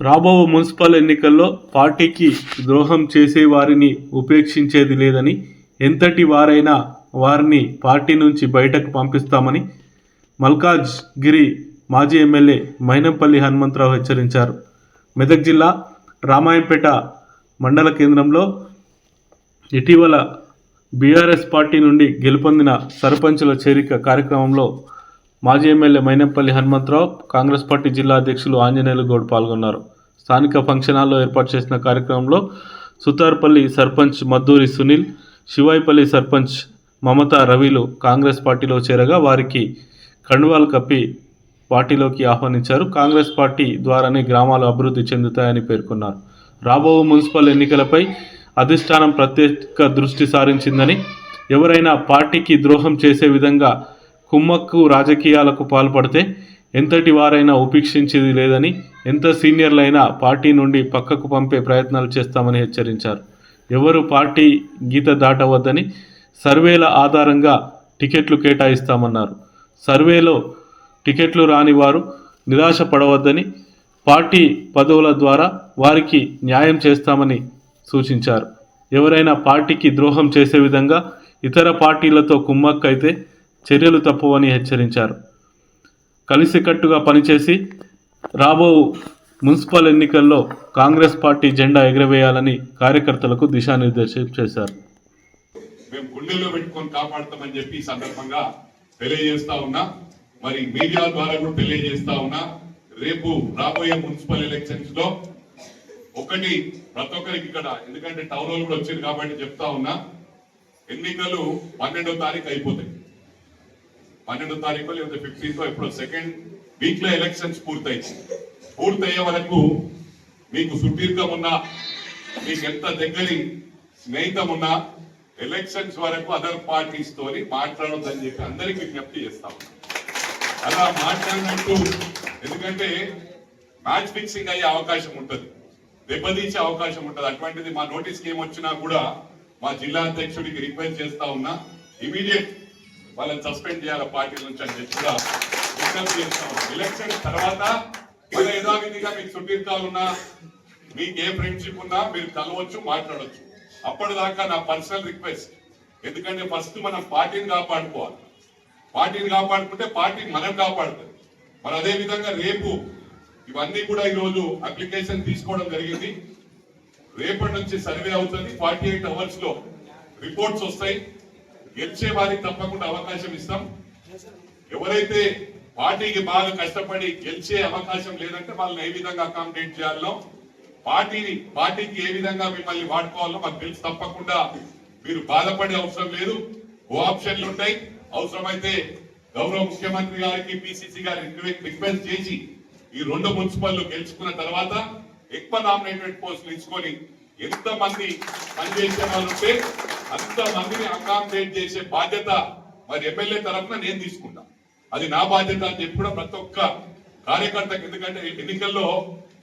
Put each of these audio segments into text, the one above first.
రాబో మున్సిపల్ ఎన్నికల్లో పార్టీకి ద్రోహం చేసే వారిని ఉపేక్షించేది లేదని ఎంతటి వారైనా వారిని పార్టీ నుంచి బయటకు పంపిస్తామని మల్కాజ్ గిరి మాజీ ఎమ్మెల్యే మైనంపల్లి హనుమంతరావు హెచ్చరించారు. మెదక్ జిల్లా రామాయంపేట మండల కేంద్రంలో ఇటీవల బీఆర్ఎస్ పార్టీ నుండి గెలుపొందిన సర్పంచుల చేరిక కార్యక్రమంలో మాజీ ఎమ్మెల్యే మైనప్పల్లి హనుమంతరావు కాంగ్రెస్ పార్టీ జిల్లా అధ్యక్షులు ఆంజనేయులు గౌడ్ పాల్గొన్నారు. స్థానిక ఫంక్షన్ హాల్లో ఏర్పాటు చేసిన కార్యక్రమంలో సుతార్పల్లి సర్పంచ్ మద్దూరి సునీల్ శివాయిపల్లి సర్పంచ్ మమతా రవిలు కాంగ్రెస్ పార్టీలో చేరగా వారికి కండువాలు కప్పి పార్టీలోకి ఆహ్వానించారు. కాంగ్రెస్ పార్టీ ద్వారానే గ్రామాలు అభివృద్ధి చెందుతాయని పేర్కొన్నారు. రాబో మున్సిపల్ ఎన్నికలపై అధిష్టానం ప్రత్యేక దృష్టి సారించిందని ఎవరైనా పార్టీకి ద్రోహం చేసే విధంగా కుమ్మక్కు రాజకీయాలకు పాల్పడితే ఎంతటి వారైనా ఉపేక్షించేది లేదని ఎంత సీనియర్లైనా పార్టీ నుండి పక్కకు పంపే ప్రయత్నాలు చేస్తామని హెచ్చరించారు. ఎవరు పార్టీ గీత దాటవద్దని సర్వేల ఆధారంగా టికెట్లు కేటాయిస్తామన్నారు. సర్వేలో టికెట్లు రాని వారు నిరాశ పడవద్దని పార్టీ పదవుల ద్వారా వారికి న్యాయం చేస్తామని సూచించారు. ఎవరైనా పార్టీకి ద్రోహం చేసే విధంగా ఇతర పార్టీలతో కుమ్మక్కైతే చర్యలు తప్పవని హెచ్చరించారు. కలిసికట్టుగా పనిచేసి రాబో మున్సిపల్ ఎన్నికల్లో కాంగ్రెస్ పార్టీ జెండా ఎగరవేయాలని కార్యకర్తలకు దిశానిర్దేశం చేశారు. మేము గుండెల్లో పెట్టుకొని కాపాడతామని చెప్పి ఈ సందర్భంగా తెలియజేస్తా ఉన్నా మరి మీడియా ద్వారా కూడా తెలియజేస్తా ఉన్నా రేపు రాబోయే మున్సిపల్ ఎలక్షన్స్లో ఒకటి ప్రతి ఒక్కరికి ఇక్కడ ఎందుకంటే టౌన్ హాల్ కూడా వచ్చింది కాబట్టి చెప్తా ఉన్నా ఎన్నికలు పన్నెండో తారీఖు అయిపోతాయి. పన్నెండో తారీఖు లేకపోతే ఫిఫ్టీన్త్ ఇప్పుడు సెకండ్ వీక్లో ఎలక్షన్స్ పూర్తయింది. పూర్తయ్యే వరకు మీకు సుదీర్ఘం ఉన్నా మీకు ఎంత దగ్గరి స్నేహితం ఉన్నా ఎలక్షన్స్ వరకు అదర్ పార్టీస్ తోని మాట్లాడొద్దని చెప్పి అందరికి విజ్ఞప్తి చేస్తాం అలా మాట్లాడినట్టు ఎందుకంటే మ్యాచ్ ఫిక్సింగ్ అయ్యే అవకాశం ఉంటుంది. దెబ్బతీసే అవకాశం ఉంటుంది. అటువంటిది మా నోటీస్ ఏం వచ్చినా కూడా మా జిల్లా అధ్యక్షుడికి రిక్వెస్ట్ చేస్తా ఉన్నా. ఇమీడియట్ వాళ్ళని సస్పెండ్ చేయాలి పార్టీ నుంచి అని చెప్పి కూడా విజ్ఞప్తి చేస్తా. ఎలక్షన్ తర్వాత మళ్ళీ యథావిధిగా మీకు సుదీర్ఘాలు ఉన్నా మీకు ఏ ఫ్రెండ్షిప్ ఉన్నా మీరు కలవచ్చు మాట్లాడవచ్చు అప్పటిదాకా నా పర్సనల్ రిక్వెస్ట్ ఎందుకంటే ఫస్ట్ మనం పార్టీని కాపాడుకోవాలి. పార్టీని కాపాడుకుంటే పార్టీ మనం కాపాడుతుంది. మరి అదే విధంగా రేపు ఇవన్నీ కూడా ఈరోజు అప్లికేషన్ తీసుకోవడం జరిగింది. రేపటి నుంచి సర్వే అవుతుంది. ఫార్టీ ఎయిట్ అవర్స్లో రిపోర్ట్స్ వస్తాయి. గెలిచే వారికి తప్పకుండా అవకాశం ఇస్తాం. ఎవరైతే పార్టీకి బాగా కష్టపడి గెలిచే అవకాశం లేదంటే వాళ్ళని ఏ విధంగా అకామిడేట్ చేయాలో పార్టీని పార్టీకి ఏ విధంగా మిమ్మల్ని వాడుకోవాలో మాకు తెలుసు. తప్పకుండా మీరు బాధపడే అవసరం లేదు. ఓ ఆప్షన్లు ఉంటాయి. అవసరమైతే గౌరవ ముఖ్యమంత్రి గారికి పిసిసి గారి రిక్వెస్ట్ చేసి ఈ రెండు మున్సిపల్ గెలుచుకున్న తర్వాత ఎక్కువ నామినేటెడ్ పోస్టులు ఇచ్చుకొని ఎంతమంది పనిచేసే వాళ్ళు ఉంటే అంత మందిని అకామిడేట్ చేసే బాధ్యత మరి ఎమ్మెల్యే తరఫున నేను తీసుకుంటా. అది నా బాధ్యత అని చెప్పి కూడా ప్రతి ఒక్క కార్యకర్తకి ఎందుకంటే ఎన్నికల్లో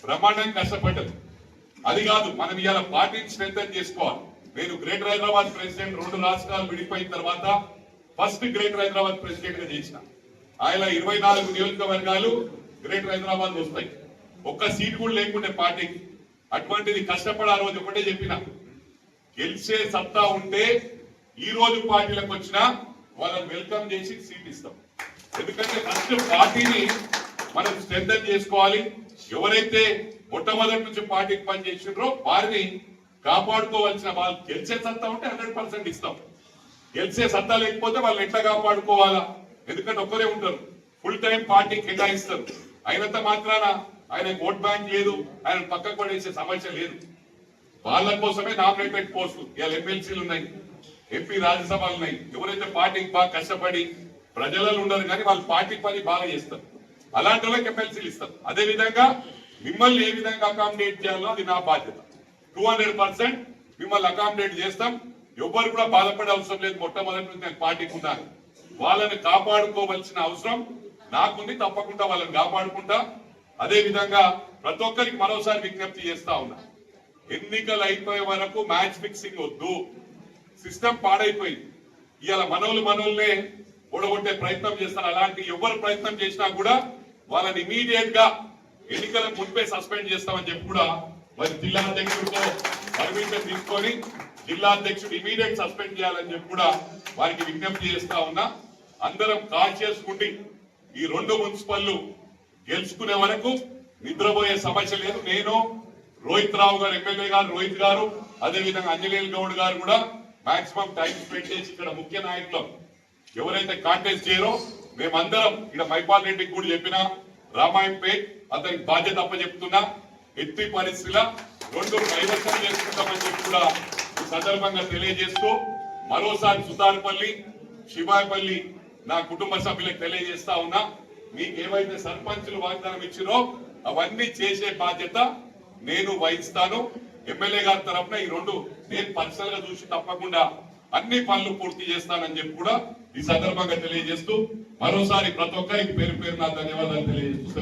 బ్రహ్మాండంగా కష్టపడ్డది అది కాదు మనం ఇవాళ పార్టీని స్ట్రెంగ్ చేసుకోవాలి. నేను గ్రేటర్ హైదరాబాద్ ప్రెసిడెంట్ రెండు రాష్ట్రాలు విడిపోయిన తర్వాత ఫస్ట్ గ్రేటర్ హైదరాబాద్ ప్రెసిడెంట్గా చేసిన. ఆయన ఇరవై నాలుగు నియోజకవర్గాలు గ్రేటర్ హైదరాబాద్ వస్తాయి. ఒక్క సీట్ కూడా లేకుండే పార్టీకి. అటువంటిది కష్టపడి అని ఒకటే చెప్పిన. గెలిచే సత్తా ఉంటే ఈ రోజు పార్టీలకు వచ్చినా వాళ్ళని వెల్కమ్ చేసి సీట్ ఇస్తాం. ఎందుకంటే ఫస్ట్ పార్టీని మనం స్ట్రెంగ్ చేసుకోవాలి. ఎవరైతే మొట్టమొదటి నుంచి పార్టీకి పనిచేసిండ్రో వారిని కాపాడుకోవాల్సిన వాళ్ళు గెలిచే సత్తా ఉంటే హండ్రెడ్ పర్సెంట్ ఇస్తాం. గెలిచే సత్తా లేకపోతే వాళ్ళు ఎట్లా కాపాడుకోవాలా? ఎందుకంటే ఒక్కరే ఉంటారు. ఫుల్ టైం పార్టీ కేటాయిస్తారు. అయినంత మాత్రాన ఆయన ఓట్ బ్యాంక్ లేదు. ఆయన పక్కకు పడేసే సమస్య లేదు. వాళ్ళ కోసమే నామినేటెడ్ పోస్టులు ఇవాళ ఎమ్మెల్సీలు ఉన్నాయి ఎంపీ రాజ్యసభలు ఉన్నాయి. ఎవరైతే పార్టీకి బాగా కష్టపడి ప్రజలలో ఉండరు కానీ వాళ్ళు పార్టీ పని బాగా చేస్తారు. అలాంటి వాళ్ళకి ఎమ్మెల్సీలు ఇస్తారు. అదే విధంగా మిమ్మల్ని ఏ విధంగా అకామిడేట్ చేయాలో అది నా బాధ్యత. టూ హండ్రెడ్ పర్సెంట్ మిమ్మల్ని అకామిడేట్ చేస్తాం. ఎవ్వరు కూడా బాధపడే అవసరం లేదు. మొట్టమొదటి నుంచి నేను పార్టీకి ఉన్నాను వాళ్ళని కాపాడుకోవాల్సిన అవసరం నాకుంది. తప్పకుండా వాళ్ళని కాపాడుకుంటా. అదే విధంగా ప్రతి ఒక్కరికి మరోసారి విజ్ఞప్తి చేస్తా ఉన్నా. ఎన్నికలు అయిపోయే వరకు మ్యాచ్ ఫిక్సింగ్ వద్దు. సిస్టమ్ పాడైపోయింది. ఇవాళ మనవులు మనోళ్ళనే ఓడగొట్టే ప్రయత్నం చేస్తారు. అలాంటి ఎవరు ప్రయత్నం చేసినా కూడా వాళ్ళని ఇమీడియట్గా ఎన్నికల మున్పే సస్పెండ్ చేస్తామని చెప్పి కూడా మరి జిల్లా అధ్యక్షుడితో పర్మిషన్ తీసుకొని జిల్లా అధ్యక్షుడు ఇమీడియట్ సస్పెండ్ చేయాలని చెప్పి కూడా వారికి విజ్ఞప్తి చేస్తా ఉన్నా. అందరం కాన్షియస్ ఉండి ఈ రెండు మున్సిపల్లు గెలుచుకునే వరకు నిద్రపోయే సమస్య లేదు. నేను రోహిత్ రావు గారు ఎమ్మెల్యే గారు రోహిత్ గారు అదేవిధంగా అంజనేయులు గౌడ్ గారు కూడా మాక్సిమం టైం స్పెండ్ చేసి ఇక్కడ ముఖ్య నాయకులు. ఎవరైతే కాంటెస్ట్ చేయరో మేమందరం ఇక్కడ మైపాల్ రెడ్డికి కూడా చెప్పిన రామాయంపేట్ అతనికి బాధ్యత అప్పచెప్తున్నా ఎత్తి పరిస్థితుల రెండు కైవసం చేసుకుంటామని చెప్పి కూడా ఈ సందర్భంగా తెలియజేస్తూ మరోసారి సుతారుపల్లి శివాయపల్లి నా కుటుంబ సభ్యులకు తెలియజేస్తా ఉన్నా మీకు ఏవైతే సర్పంచులు వాగ్దానం ఇచ్చినో అవన్నీ చేసే బాధ్యత నేను వహిస్తాను. ఎమ్మెల్యే గారి తరఫున ఈ రెండు నేను పర్సనల్గా చూసి తప్పకుండా అన్ని పనులు పూర్తి చేస్తానని చెప్పి కూడా ఈ సందర్భంగా తెలియజేస్తూ మరోసారి ప్రతి ఒక్కరికి పేరు పేరు నా ధన్యవాదాలు తెలియజేస్తూ